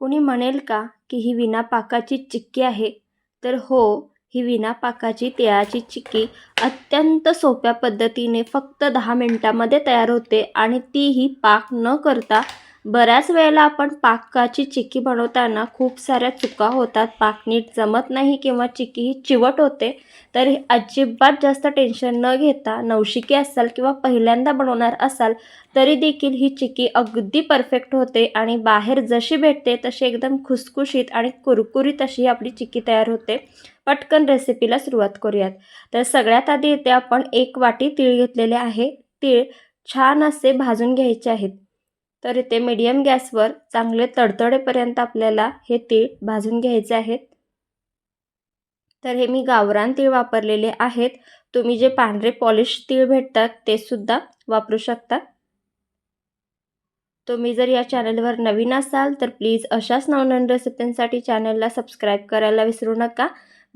कुणी म्हणेल का की ही विना पाकाची चिक्की आहे? तर हो ही विना पाकाची तिळाची चिक्की अत्यंत सोप्या पद्धतीने फक्त दहा मिनटामध्ये तयार होते आणि तीही पाक न करता बऱ्याच वेळेला आपण पाकाची चिक्की बनवताना खूप साऱ्या चुका होतात. पाक नीट जमत नाही किंवा चिक्की ही चिवट होते तर अजिबात जास्त टेन्शन न घेता नवशिकी असाल किंवा पहिल्यांदा बनवणार असाल तरी देखील ही चिक्की अगदी परफेक्ट होते आणि बाहेर जशी भेटते तशी एकदम खुसखुशीत आणि कुरकुरीत अशी ही आपली चिक्की तयार होते. पटकन रेसिपीला सुरुवात करूयात. तर सगळ्यात आधी इथे आपण एक वाटी तीळ घेतलेले आहे. तीळ छान असे भाजून घ्यायचे आहेत. तर इथे मीडियम गॅसवर चांगले तडतडेपर्यंत आपल्याला हे तीळ भाजून घ्यायचे आहेत. तर हे मी गावरान तीळ वापरलेले आहेत. तुम्ही जे पांढरे पॉलिश तीळ भेटतात ते सुद्धा वापरू शकता. तुम्ही जर या चॅनलवर नवीन असाल तर प्लीज अशाच नवनवीन रेसिपींसाठी चॅनलला सबस्क्राईब करायला विसरू नका.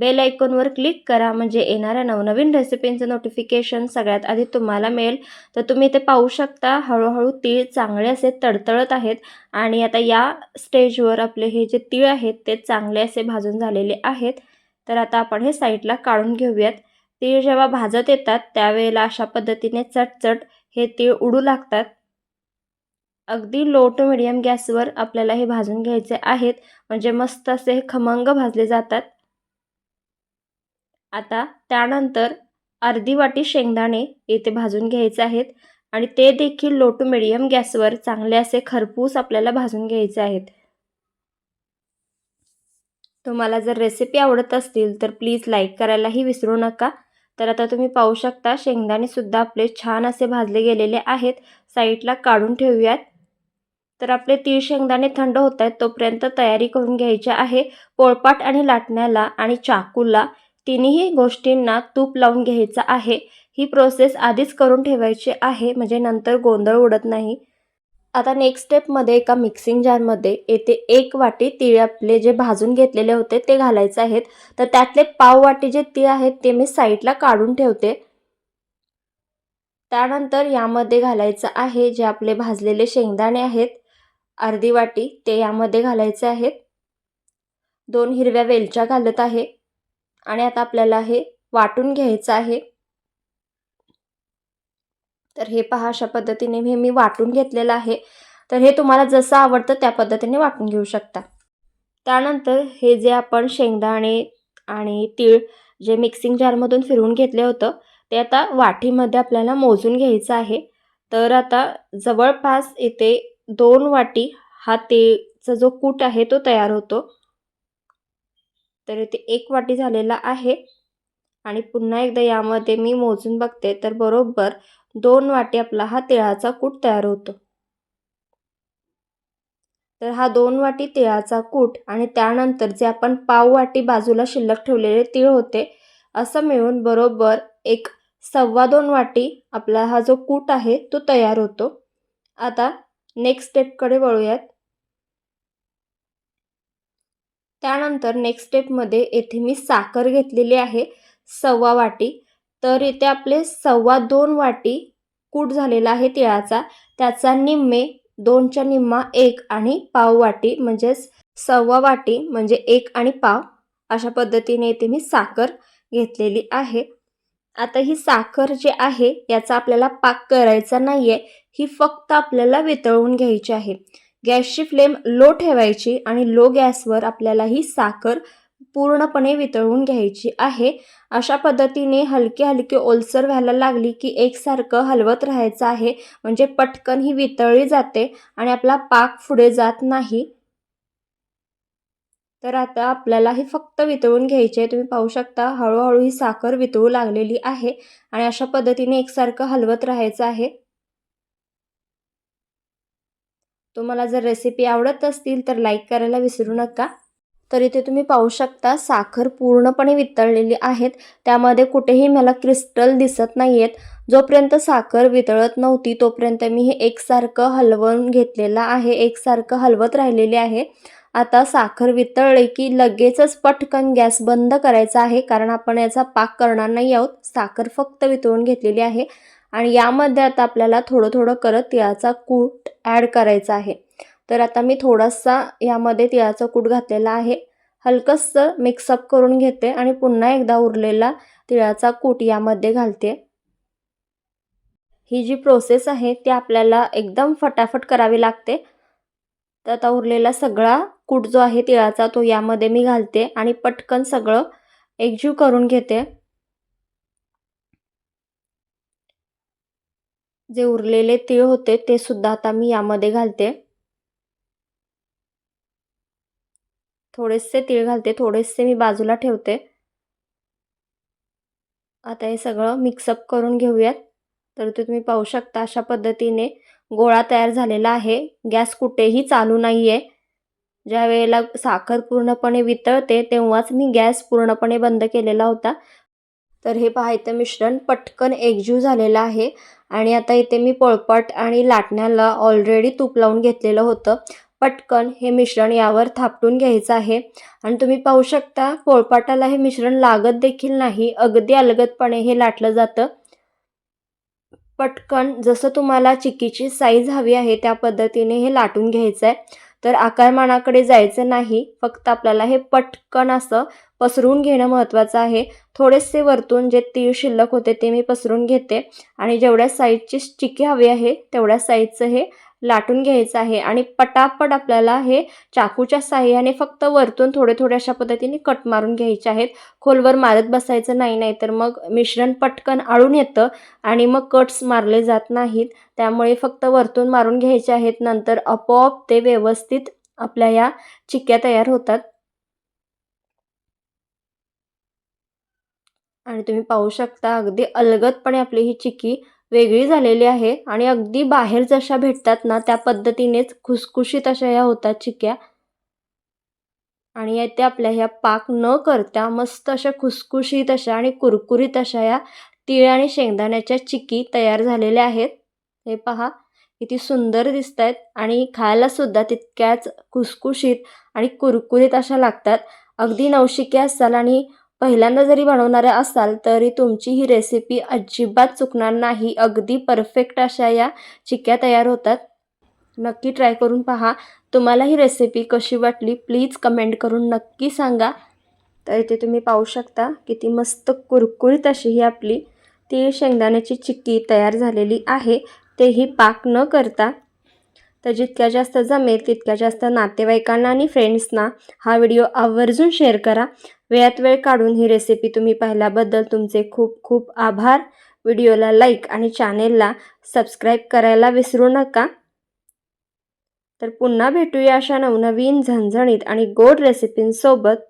बेल आयकॉनवर क्लिक करा म्हणजे येणाऱ्या नवनवीन रेसिपींचं नोटिफिकेशन सगळ्यात आधी तुम्हाला मिळेल. तर तुम्ही ते पाहू शकता हळूहळू तीळ चांगले असे तडतळत आहेत आणि आता या स्टेजवर आपले हे जे तीळ आहेत ते चांगले असे भाजून झालेले आहेत. तर आता आपण हे साईडला काढून घेऊयात. तीळ जेव्हा भाजत येतात त्यावेळेला अशा पद्धतीने चटचट हे तीळ उडू लागतात. अगदी लो टू मिडियम गॅसवर आपल्याला हे भाजून घ्यायचे आहेत. म्हणजे मस्त असे खमंग भाजले जातात. आता त्यानंतर अर्धी वाटी शेंगदाणे येथे भाजून घ्यायचे आहेत आणि ते देखील लो टू मिडियम गॅसवर चांगले असे खरपूस आपल्याला भाजून घ्यायचे आहेत. तुम्हाला जर रेसिपी आवडत असतील तर प्लीज लाईक करायलाही विसरू नका. तर आता तुम्ही पाहू शकता शेंगदाणेसुद्धा आपले छान असे भाजले गेलेले आहेत. साईडला काढून ठेवूयात. तर आपले तीळ शेंगदाणे थंड होत आहेत तोपर्यंत तयारी करून घ्यायची आहे. पोळपाट आणि लाटण्याला आणि चाकूला तिन्ही गोष्टींना तूप लावून घ्यायचं आहे. ही प्रोसेस आधीच करून ठेवायची आहे म्हणजे नंतर गोंधळ उडत नाही. आता नेक्स्ट स्टेपमध्ये एका मिक्सिंग जारमध्ये येथे एक वाटी तीळ आपले जे भाजून घेतलेले होते ते घालायचे आहेत. तर त्यातले पाव वाटी जे तीळ आहेत ते मी साईडला काढून ठेवते. त्यानंतर यामध्ये घालायचं आहे जे आपले भाजलेले शेंगदाणे आहेत. अर्धी वाटी ते यामध्ये घालायचे आहेत. दोन हिरव्या वेलच्या घालत आहे. आणि आता आपल्याला हे वाटून घ्यायचं आहे. तर हे पहा अशा पद्धतीने हे मी वाटून घेतलेलं आहे. तर हे तुम्हाला जसं आवडतं त्या पद्धतीने वाटून घेऊ शकता. त्यानंतर हे जे आपण शेंगदाणे आणि तीळ जे मिक्सिंग जारमधून फिरवून घेतले होतं ते आता वाटीमध्ये आपल्याला मोजून घ्यायचं आहे. तर आता जवळपास इथे दोन वाटी हा तीळचा जो कूट आहे तो तयार होतो. तर इथे एक वाटी झालेला आहे. आणि पुन्हा एकदा यामध्ये मी मोजून बघते तर बरोबर दोन वाटी आपला हा तिळाचा कूट तयार होतो. तर हा दोन वाटी तिळाचा कूट आणि त्यानंतर जे आपण पाव वाटी बाजूला शिल्लक ठेवलेले तीळ होते असं मिळून बरोबर एक सव्वा दोन वाटी आपला हा जो कूट आहे तो तयार होतो. आता नेक्स्ट स्टेपकडे वळूयात. त्यानंतर नेक्स्ट स्टेपमध्ये येथे मी साखर घेतलेली आहे सव्वा वाटी. तर इथे आपले सव्वा दोन वाटी कूट झालेला आहे तिळाचा. त्याचा निम्मे दोनच्या निम्मा एक आणि पाव वाटी म्हणजेच सव्वा वाटी म्हणजे एक आणि पाव. अशा पद्धतीने इथे मी साखर घेतलेली आहे. आता ही साखर जी आहे याचा आपल्याला पाक करायचा नाही आहे ही फक्त आपल्याला वितळवून घ्यायची आहे. गॅसची फ्लेम लो ठेवायची आणि लो गॅसवर आपल्याला ही साखर पूर्णपणे वितळून घ्यायची आहे. अशा पद्धतीने हलके हलके ओलसर व्हायला लागली की एकसारखं हलवत राहायचं आहे. म्हणजे पटकन ही वितळली जाते आणि आपला पाक पुढे जात नाही. तर आता आपल्याला हे फक्त वितळून घ्यायचे आहे. तुम्ही पाहू शकता हळूहळू ही साखर वितळू लागलेली आहे आणि अशा पद्धतीने एकसारखं हलवत राहायचं आहे. तुम्हाला जर रेसिपी आवडत असतील तर लाईक करायला विसरू नका. तर इथे तुम्ही पाहू शकता साखर पूर्णपणे वितळलेली आहेत. त्यामध्ये कुठेही मला क्रिस्टल दिसत नाही आहेत जोपर्यंत साखर वितळत नव्हती तोपर्यंत मी हे एकसारखं हलवून घेतलेलं आहे एकसारखं हलवत राहिलेले आहे. आता साखर वितळले की लगेचच पटकन गॅस बंद करायचा आहे कारण आपण याचा पाक करणार नाही आहोत. साखर फक्त वितळून घेतलेली आहे. आणि यामध्ये आता आपल्याला थोडं थोडं करत तिळाचा कूट ॲड करायचा आहे. तर आता मी थोडासा यामध्ये तिळाचा कूट घातलेला आहे. हलकंसं मिक्सअप करून घेते आणि पुन्हा एकदा उरलेला तिळाचा कूट यामध्ये घालते. ही जी प्रोसेस आहे ती आपल्याला एकदम फटाफट करावी लागते. तर आता उरलेला सगळा कूट जो आहे तिळाचा तो यामध्ये मी घालते आणि पटकन सगळं एकजीव करून घेते. जे उरलेले तीळ होते ते सुद्धा आता मी यामध्ये घालते. थोडेसे तीळ घालते थोडेसे मी बाजूला ठेवते. आता हे सगळं मिक्सअप करून घेऊयात. तर ते तुम्ही पाहू शकता अशा पद्धतीने गोळा तयार झालेला आहे. गॅस कुठेही चालू नाही आहे ज्या वेळेला साखर पूर्णपणे वितळते तेव्हाच मी गॅस पूर्णपणे बंद केलेला होता. तर हे पाहायचं मिश्रण पटकन एकजीव झालेलं आहे. आणि आता इथे मी पोळपाट आणि लाटण्याला ऑलरेडी तूप लावून घेतलेलं होतं. पटकन हे मिश्रण यावर थापटून घ्यायचं आहे. आणि तुम्ही पाहू शकता पोळपाटाला हे मिश्रण लागत देखील नाही. अगदी अलगदपणे हे लाटलं जातं. पटकन जसं तुम्हाला चिक्कीची साईज हवी आहे त्या पद्धतीने हे लाटून घ्यायचं आहे तर आकारमानाकडे जायचं नाही फक्त आपल्याला हे पटकन असं पसरून घेणं महत्त्वाचं आहे. थोडेसे वरतून जे तीळ शिल्लक होते ते मी पसरून घेते. आणि जेवढ्या साईजची चिक्की हवी आहे तेवढ्या साईजचं हे लाटून घ्यायचं आहे आणि पटापट आपल्याला हे चाकूच्या साह्याने फक्त वरतून थोडे थोडे अशा पद्धतीने कट मारून घ्यायचे आहेत. खोलवर मारत बसायचं नाही नाही तर मग मिश्रण पटकन आळून येतं आणि मग कट्स मारले जात नाहीत. त्यामुळे फक्त वरतून मारून घ्यायचे आहेत नंतर आपोआप ते व्यवस्थित आपल्या या चिक्क्या तयार होतात. आणि तुम्ही पाहू शकता अगदी अलगदपणे आपली ही चिक्की वेगळी झालेली आहे आणि अगदी बाहेर जशा भेटतात ना त्या पद्धतीनेच खुसखुशीत अशा ह्या होतात चिक्या. आणि ते आपल्या ह्या पाक न करता मस्त अशा खुसखुशीत अशा आणि कुरकुरीत अशा या तीळ आणि शेंगदाण्याच्या चिकी तयार झालेल्या आहेत. हे पहा किती सुंदर दिसत आहेत आणि खायलासुद्धा तितक्याच खुसखुशीत आणि कुरकुरीत अशा लागतात. अगदी नवशिके असाल आणि पहिल्यांदा जरी बनवणाऱ्या असाल तरी तुमची ही रेसिपी अजिबात चुकणार नाही. अगदी परफेक्ट अशा या चिक्क्या तयार होतात. नक्की ट्राय करून पहा. तुम्हाला ही रेसिपी कशी वाटली प्लीज कमेंट करून नक्की सांगा. तर इथे तुम्ही पाहू शकता किती मस्त कुरकुरीत अशी ही आपली ती शेंगदाण्याची चिक्की तयार झालेली आहे. तेही पाक न करता. तर जितक्या जास्त जमेल तितक्या जास्त नातेवाईकांना आणि फ्रेंड्सना हा व्हिडिओ आवर्जून शेअर करा. वेळात वेळ काढून ही रेसिपी तुम्ही पाहिल्याबद्दल तुमचे खूप खूप आभार. व्हिडिओला लाईक आणि चॅनेलला सबस्क्राईब करायला विसरू नका. तर पुन्हा भेटूया अशा नवनवीन झणझणीत आणि गोड रेसिपींसोबत